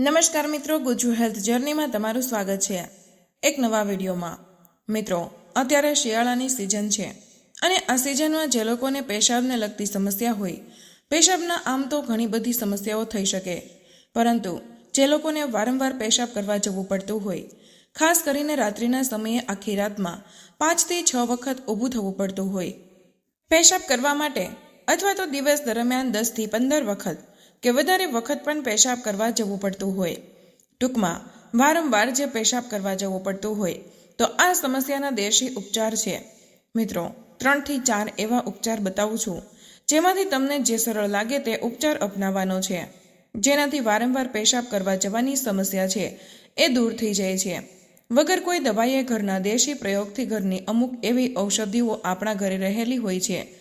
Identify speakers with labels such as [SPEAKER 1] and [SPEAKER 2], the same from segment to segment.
[SPEAKER 1] નમસ્કાર મિત્રો, ગુજુ હેલ્થ જર્નીમાં તમારું સ્વાગત છે એક નવા વિડીયોમાં. મિત્રો, અત્યારે શિયાળાની સિઝન છે અને આ સિઝનમાં જે લોકોને પેશાબને લગતી સમસ્યા હોય, પેશાબના આમ તો ઘણી બધી સમસ્યાઓ થઈ શકે. પરંતુ જે લોકોને વારંવાર પેશાબ કરવા જવું પડતું હોય, ખાસ કરીને રાત્રિના સમયે આખી રાતમાં પાંચથી છ વખત ઊભું થવું પડતું હોય. પેશાબ કરવા માટે અથવા તો દિવસ દરમિયાન દસથી પંદર વખત કે વધારે વખત પણ પેશાબ કરવા જવું પડતું હોય. ટૂંકમાં, વારંવાર જે પેશાબ કરવા જવું પડતું હોય, તો આ સમસ્યાના દેશી ઉપચાર છે. મિત્રો, ત્રણથી ચાર એવા ઉપચાર બતાવું છું, જેમાંથી તમને જે સરળ લાગે તે ઉપચાર અપનાવવાનો છે. જેનાથી વારંવાર પેશાબ કરવા જવાની સમસ્યા છે, એ દૂર થઈ જાય છે. વગર કોઈ દવાઈએ ઘરના દેશી પ્રયોગથી ઘરની અમુક એવી ઔષધિઓ આપણા ઘરે રહેલી હોય છે.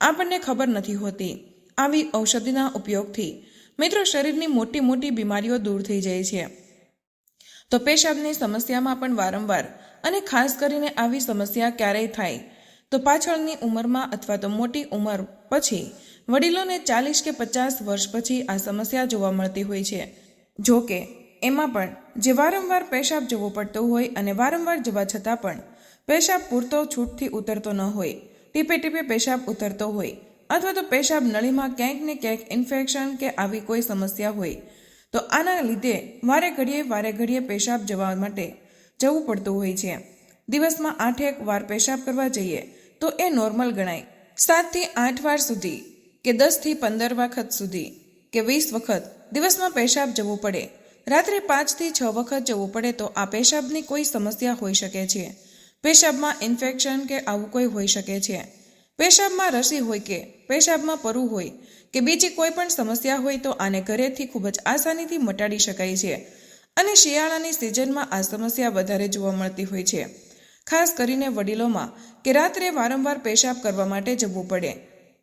[SPEAKER 1] આપણને ખબર નથી હોતી આવી ઔષધિના ઉપયોગથી મિત્રો શરીરની મોટી મોટી બીમારીઓ દૂર થઈ જાય છે. તો પેશાબની સમસ્યામાં પણ વારંવાર અને ખાસ કરીને આવી સમસ્યા ક્યારેય થાય તો પાછળની ઉંમરમાં અથવા તો મોટી ઉંમર પછી વડીલોને ચાલીસ કે પચાસ વર્ષ પછી આ સમસ્યા જોવા મળતી હોય છે. જો કે એમાં પણ જે વારંવાર પેશાબ જવો પડતો હોય અને વારંવાર જવા છતાં પણ પેશાબ પૂરતો છૂટથી ઉતરતો ન હોય. ટીપે ટીપે પેશાબ ઉતરતો હોય. અથવા તો પેશાબ નળીમાં ક્યાંક ને ક્યાંક ઇન્ફેક્શન કે આવી કોઈ સમસ્યા હોય, તો આના લીધે વારે ઘડીએ વારે ઘડીએ પેશાબ જવા માટે જવું પડતું હોય છે. દિવસમાં આઠેક વાર પેશાબ કરવા જઈએ, તો એ નોર્મલ ગણાય. સાતથી આઠ વાર સુધી કે દસથી પંદર વખત સુધી કે વીસ વખત દિવસમાં પેશાબ જવું પડે. રાત્રે પાંચથી છ વખત જવું પડે તો આ પેશાબની કોઈ સમસ્યા હોઈ શકે છે. પેશાબમાં ઇન્ફેક્શન કે આવું કોઈ હોઈ શકે છે. પેશાબમાં રસી હોય કે પેશાબમાં પરવું હોય કે બીજી કોઈ પણ સમસ્યા હોય તો આને ઘરેથી ખૂબ જ આસાનીથી મટાડી શકાય છે. અને શિયાળાની સિઝનમાં આ સમસ્યા વધારે જોવા મળતી હોય છે. ખાસ કરીને વડીલોમાં કે રાત્રે વારંવાર પેશાબ કરવા માટે જવું પડે.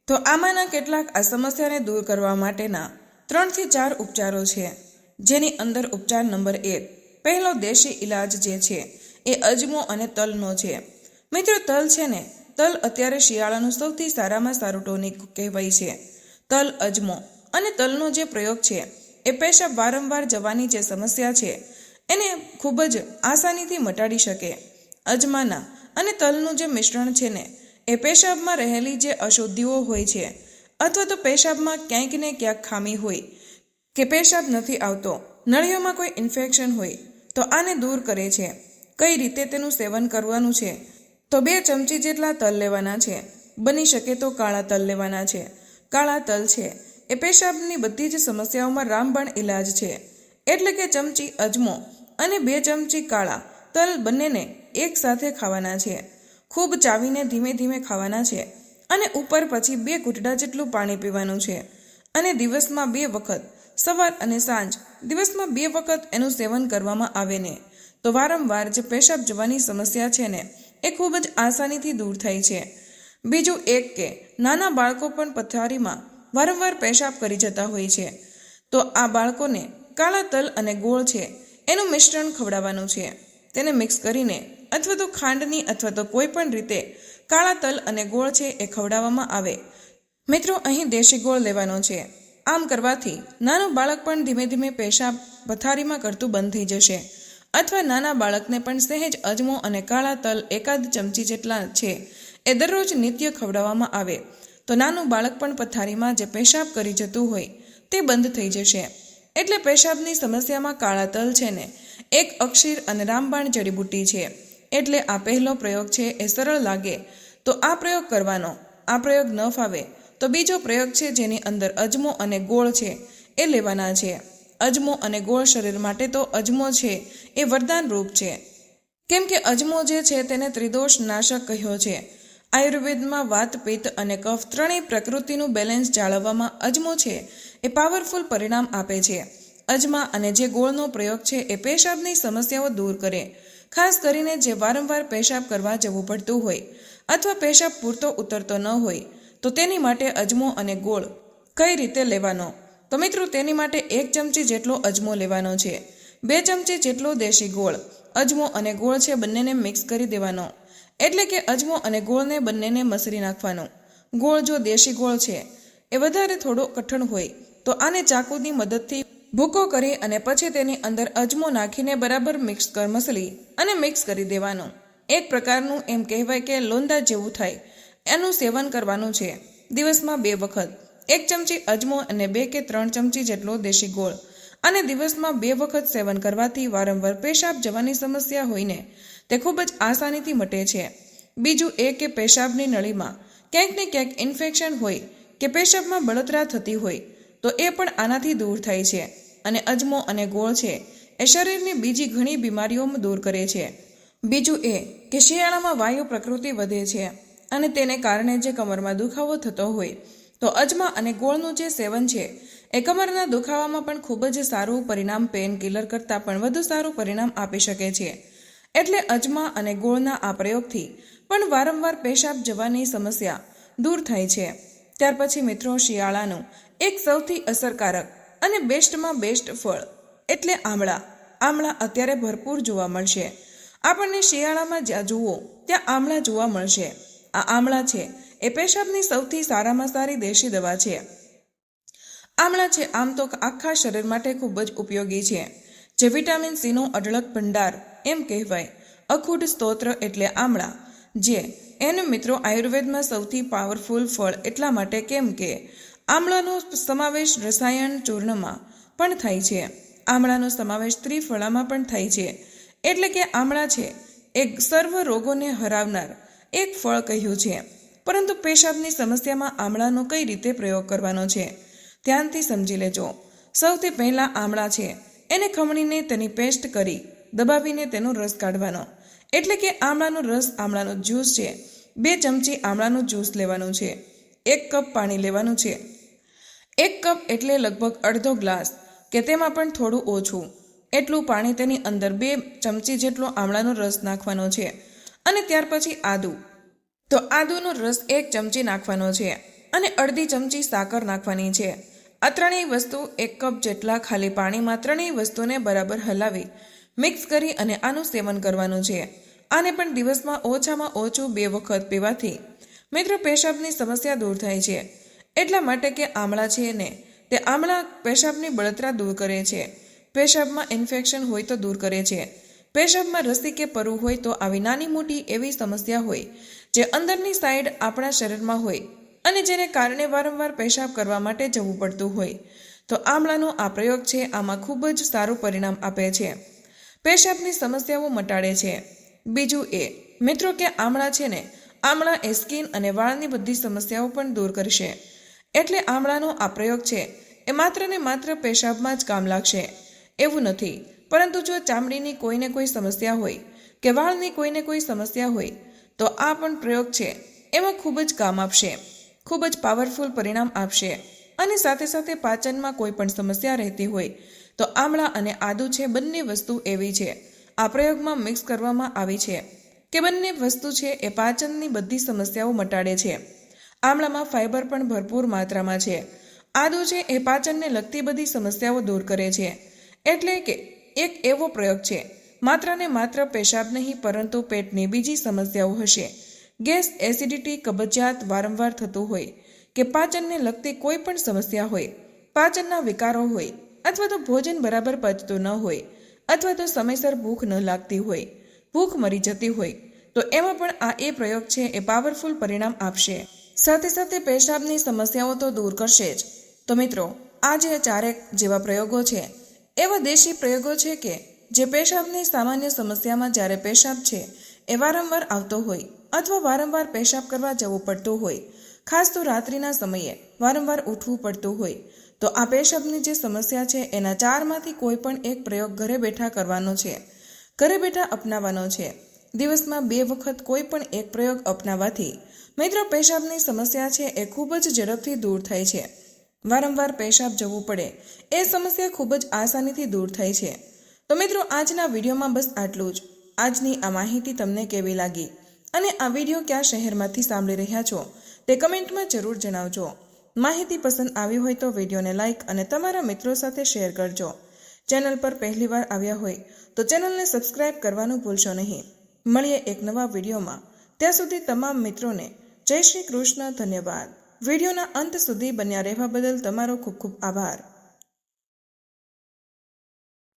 [SPEAKER 1] તો આમાંના કેટલાક આ સમસ્યાને દૂર કરવા માટેના ત્રણથી ચાર ઉપચારો છે. જેની અંદર ઉપચાર નંબર એક, પહેલો દેશી ઇલાજ જે છે એ અજમો અને તલનો છે. મિત્રો, તલ છે ને તલ અત્યારે શિયાળાનું સૌથી સારામાં સારું ટોનિક કહેવાય છે. તલ અજમો અને તલનો જે પ્રયોગ છે, એ પેશાબ વારંવાર જવાની જે સમસ્યા છે, એને ખૂબ જ આસાનીથી મટાડી શકે. અજમાના અને તલનું જે મિશ્રણ છે ને, એ પેશાબમાં રહેલી જે અશુદ્ધિઓ હોય છે, અથવા તો પેશાબમાં ક્યાંક ને ક્યાંક ખામી હોય, કે પેશાબ નથી આવતો નળીઓમાં કોઈ ઇન્ફેક્શન હોય, તો આને દૂર કરે છે. કઈ રીતે તેનું સેવન કરવાનું છે તો બે ચમચી જેટલા તલ લેવાના છે. બની શકે તો કાળા તલ લેવાના છે. કાળા તલ છે. એ પેશાબની બધી જ સમસ્યાઓમાં રામબાણ ઇલાજ છે. એટલે કે ચમચી અજમો અને બે ચમચી કાળા તલ બંનેને એક સાથે ખાવાના છે. ખૂબ ચાવીને ધીમે ધીમે ખાવાના છે. અને ઉપર પછી બે ઘૂંટડા જેટલું પાણી પીવાનું છે. અને દિવસમાં બે વખત, સવાર અને સાંજ, દિવસમાં બે વખત એનું સેવન કરવામાં આવે ને. તો વારંવાર જે પેશાબ જવાની સમસ્યા છે ને એ ખૂબ જ આસાનીથી દૂર થાય છે. બીજું એક કે, નાના બાળકો પણ પથારીમાં વારંવાર પેશાબ કરી જતા હોય છે. તો આ બાળકોને કાળા તલ અને ગોળ છે, એનું મિશ્રણ ખવડાવવાનું છે. તેને મિક્સ કરીને અથવા તો ખાંડની અથવા તો કોઈ પણ રીતે કાળા તલ અને ગોળ છે એ ખવડાવવામાં આવે. મિત્રો, અહીં દેશી ગોળ લેવાનો છે. આમ કરવાથી નાનું બાળક પણ ધીમે ધીમે પેશાબ પથારીમાં કરતું બંધ થઈ જશે. અથવા નાના બાળકને પણ સહેજ અજમો અને કાળા તલ એકાદ ચમચી જેટલા છે એ દરરોજ નિત્ય ખવડાવવામાં આવે. તો નાનું બાળક પણ પથારીમાં જે પેશાબ કરી જતું હોય તે બંધ થઈ જશે. એટલે પેશાબની સમસ્યામાં કાળા તલ છે ને, એક અક્ષીર અને રામબાણ જડીબુટ્ટી છે. એટલે આ પહેલો પ્રયોગ છે એ સરળ લાગે. તો આ પ્રયોગ કરવાનો. આ પ્રયોગ ન ફાવે તો બીજો પ્રયોગ છે જેની અંદર અજમો અને ગોળ છે એ લેવાના છે. અજમો અને ગોળ શરીર માટે તો અજમો છે, એ વરદાન રૂપ છે. કેમ કે અજમો જે છે તેને ત્રિદોષ નાશક કહ્યો છે. આયુર્વેદમાં વાત, પિત્ત અને કફ ત્રણેય પ્રકૃતિનું બેલેન્સ જાળવવામાં અજમો છે, એ પાવરફુલ પરિણામ આપે છે. અજમા અને જે ગોળનો પ્રયોગ છે એ પેશાબની સમસ્યાઓ દૂર કરે. ખાસ કરીને જે વારંવાર પેશાબ કરવા જવું પડતું હોય અથવા પેશાબ પૂરતો ઉતરતો ન હોય, તો તેની માટે અજમો અને ગોળ કઈ રીતે લેવાનો? તો મિત્રો, તેની માટે એક ચમચી જેટલો અજમો લેવાનો છે. બે ચમચી જેટલો દેશી ગોળ. અજમો અને ગોળ છે બંનેને મિક્સ કરી દેવાનો. એટલે કે અજમો અને ગોળને બંનેને મસરી નાખવાનો. ગોળ જો દેશી ગોળ છે, એ વધારે થોડો કઠણ હોય, તો આને ચાકુની મદદથી ભૂકો કરી અને પછી તેની અંદર અજમો નાખીને બરાબર મિક્સ કર મસલી અને મિક્સ કરી દેવાનું. એક પ્રકારનું એમ કહેવાય કે લોંદા જેવું થાય. એનું સેવન કરવાનું છે. દિવસમાં બે વખત. એક ચમચી અજમો અને બે કે ત્રણ ચમચી જેટલો દેશી ગોળ. અને દિવસમાં બે વખત સેવન કરવાથી વારંવાર પેશાબ જવાની સમસ્યા હોઈને તે ખૂબ જ આસાનીથી મટે છે. બીજું એ કે પેશાબની નળીમાં ક્યાંક ને ક્યાંક ઇન્ફેક્શન હોય કે પેશાબમાં બળતરા થતી હોય, તો એ પણ આનાથી દૂર થાય છે. અને અજમો અને ગોળ છે, એ શરીરની બીજી ઘણી બીમારીઓમાં દૂર કરે છે. બીજું એ કે શિયાળામાં વાયુ પ્રકૃતિ વધે છે અને તેને કારણે જે કમરમાં દુખાવો થતો હોય તો અજમા અને ગોળનું જે સેવન છે એ કમરના દુખાવામાં પણ ખૂબ જ સારું પરિણામ પેન કિલર કરતાં પણ વધુ સારું પરિણામ આપી શકે છે. એટલે અજમા અને ગોળના આ પ્રયોગથી પણ વારંવાર પેશાબ જવાની સમસ્યા દૂર થાય છે. ત્યાર પછી મિત્રો, શિયાળાનું એક સૌથી અસરકારક અને બેસ્ટમાં બેસ્ટ ફળ, એટલે આમળા. આમળા અત્યારે ભરપૂર જોવા મળશે. આપણને શિયાળામાં જ્યાં જુઓ, ત્યાં આમળા જોવા મળશે. આ આમળા છે એ પેશાબની સૌથી સારામાં સારી દેશી દવા છે. આમળા છે, આમ તો આખા શરીર માટે ખૂબ જ ઉપયોગી છે. જે વિટામિન સીનો અઢળક ભંડાર એમ કહેવાય. અખૂટ સ્તોત્ર એટલે આમળા, જે એનો મિત્રો આયુર્વેદમાં સૌથી પાવરફુલ ફળ એટલા માટે કેમ કે આમળાનો સમાવેશ રસાયણ ચૂર્ણમાં પણ થાય છે. આમળાનો સમાવેશ ત્રિફળામાં પણ થાય છે. એટલે કે આમળા છે, એક સર્વ રોગોને હરાવનાર એક ફળ કહ્યું છે. પરંતુ પેશાબની સમસ્યામાં આમળાનો કઈ રીતે પ્રયોગ કરવાનો છે? ધ્યાનથી સમજી લેજો. સૌથી પહેલાં આમળા છે. એને ખમણીને તેની પેસ્ટ કરી દબાવીને તેનો રસ કાઢવાનો. એટલે કે આમળાનો રસ આમળાનો જ્યુસ છે. બે ચમચી આમળાનું જ્યુસ લેવાનું છે. એક કપ પાણી લેવાનું છે. એક કપ એટલે લગભગ અડધો ગ્લાસ, કે તેમાં પણ થોડું ઓછું. એટલું પાણી તેની અંદર બે ચમચી જેટલો આમળાનો રસ નાખવાનો છે. અને ત્યાર પછી આદુ. તો આદુનો રસ એક ચમચી નાખવાનો છે અને અડધી ચમચી સાકર નાખવાની છે. આ ત્રણેય વસ્તુ એક કપ જેટલા ખાલી પાણીમાં ત્રણેય વસ્તુને બરાબર હલાવી, મિક્સ કરી અને આનું સેવન કરવાનું છે. આને પણ દિવસમાં ઓછામાં ઓછું બે વખત પીવાથી મિત્રો પેશાબની સમસ્યા દૂર થાય છે. એટલા માટે કે આમળા છે ને, તે આમળા પેશાબની બળતરા દૂર કરે છે. પેશાબમાં ઇન્ફેક્શન હોય તો દૂર કરે છે. પેશાબમાં રસી કે પરવું હોય તો આવી નાની મોટી એવી સમસ્યા હોય જે અંદરની સાઈડ આપણા શરીરમાં હોય અને જેને કારણે વારંવાર પેશાબ કરવા માટે જવું પડતું હોય. તો આમળાનો આ પ્રયોગ છે, આમાં ખૂબ જ સારું પરિણામ આપે છે. પેશાબની સમસ્યાઓ મટાડે છે. બીજું એ, મિત્રો, કે આમળા છે ને, આમળા એ સ્કિન અને વાળની બધી સમસ્યાઓ પણ દૂર કરશે. એટલે આમળાનો આ પ્રયોગ છે, એ માત્ર ને માત્ર પેશાબમાં જ કામ લાગશે. એવું નથી, પરંતુ જો ચામડીની કોઈને કોઈ સમસ્યા હોય, કે વાળની કોઈને કોઈ સમસ્યા હોય તો આ પણ પ્રયોગ છે. એમાં ખૂબ જ કામ આપશે. ખૂબ જ પાવરફુલ પરિણામ આપશે. અને સાથે સાથે પાચનમાં કોઈ પણ સમસ્યા રહેતી હોય, તો આમળા અને આદુ છે બંને વસ્તુ એવી છે. આ પ્રયોગમાં મિક્સ કરવામાં આવી છે કે બંને વસ્તુ છે એ પાચનની બધી સમસ્યાઓ મટાડે છે. આમળામાં ફાઇબર પણ ભરપૂર માત્રામાં છે. આદુ છે એ પાચનને લગતી બધી સમસ્યાઓ દૂર કરે છે. એટલે કે એક એવો પ્રયોગ છે માત્ર ને માત્ર પેશાબ નહીં, પરંતુ પેટની બીજી સમસ્યાઓ હશે. ગેસ એસિડિટી કબજિયાત વારંવાર થતું હોય કે પાચનને લગતી કોઈ પણ સમસ્યા હોય, પાચનના વિકારો હોય, અથવા તો ભોજન બરાબર પચતું ન હોય, અથવા તો સમયસર ભૂખ ન લાગતી હોય, ભૂખ મરી જતી હોય, તો એમાં પણ આ એ પ્રયોગ છે, એ પાવરફુલ પરિણામ આપશે. સાથે સાથે પેશાબની સમસ્યાઓ તો દૂર કરશે જ. તો મિત્રો, આ જે ચારેક જેવા પ્રયોગો છે, એવા દેશી પ્રયોગો છે કે જે પેશાબની સામાન્ય સમસ્યામાં જ્યારે પેશાબ છે, એ વારંવાર આવતો હોય અથવા વારંવાર પેશાબ કરવા જવું પડતું હોય. ખાસ તો રાત્રિના સમયે વારંવાર ઉઠવું પડતું હોય. તો આ પેશાબની જે સમસ્યા છે, એના ચારમાંથી કોઈ પણ એક પ્રયોગ ઘરે બેઠા કરવાનો છે. ઘરે બેઠા અપનાવવાનો છે. દિવસમાં બે વખત કોઈ પણ એક પ્રયોગ અપનાવવાથી મિત્રો પેશાબની સમસ્યા છે, એ ખૂબ જ ઝડપથી દૂર થાય છે. વારંવાર પેશાબ જવું પડે, એ સમસ્યા ખૂબ જ આસાનીથી દૂર થાય છે. તો મિત્રો, આજના વિડીયોમાં બસ આટલું જ. આજની આ માહિતી તમને કેવી લાગી? અને આ વીડિયો કયા શહેરમાંથી સાંભળી રહ્યા છો? તે કમેન્ટમાં જરૂર જણાવજો. માહિતી પસંદ આવી હોય તો વિડીયોને લાઇક અને તમારા મિત્રો સાથે શેર કરજો. ચેનલ પર પહેલીવાર આવ્યા હોય તો ચેનલને સબસ્ક્રાઇબ કરવાનું ભૂલશો નહીં. મળીએ એક નવા વિડીયોમાં. ત્યાં સુધી તમામ મિત્રોને જય શ્રી કૃષ્ણ, ધન્યવાદ. વિડીયોના અંત સુધી બન્યા રહેવા બદલ તમારો ખૂબ ખૂબ આભાર.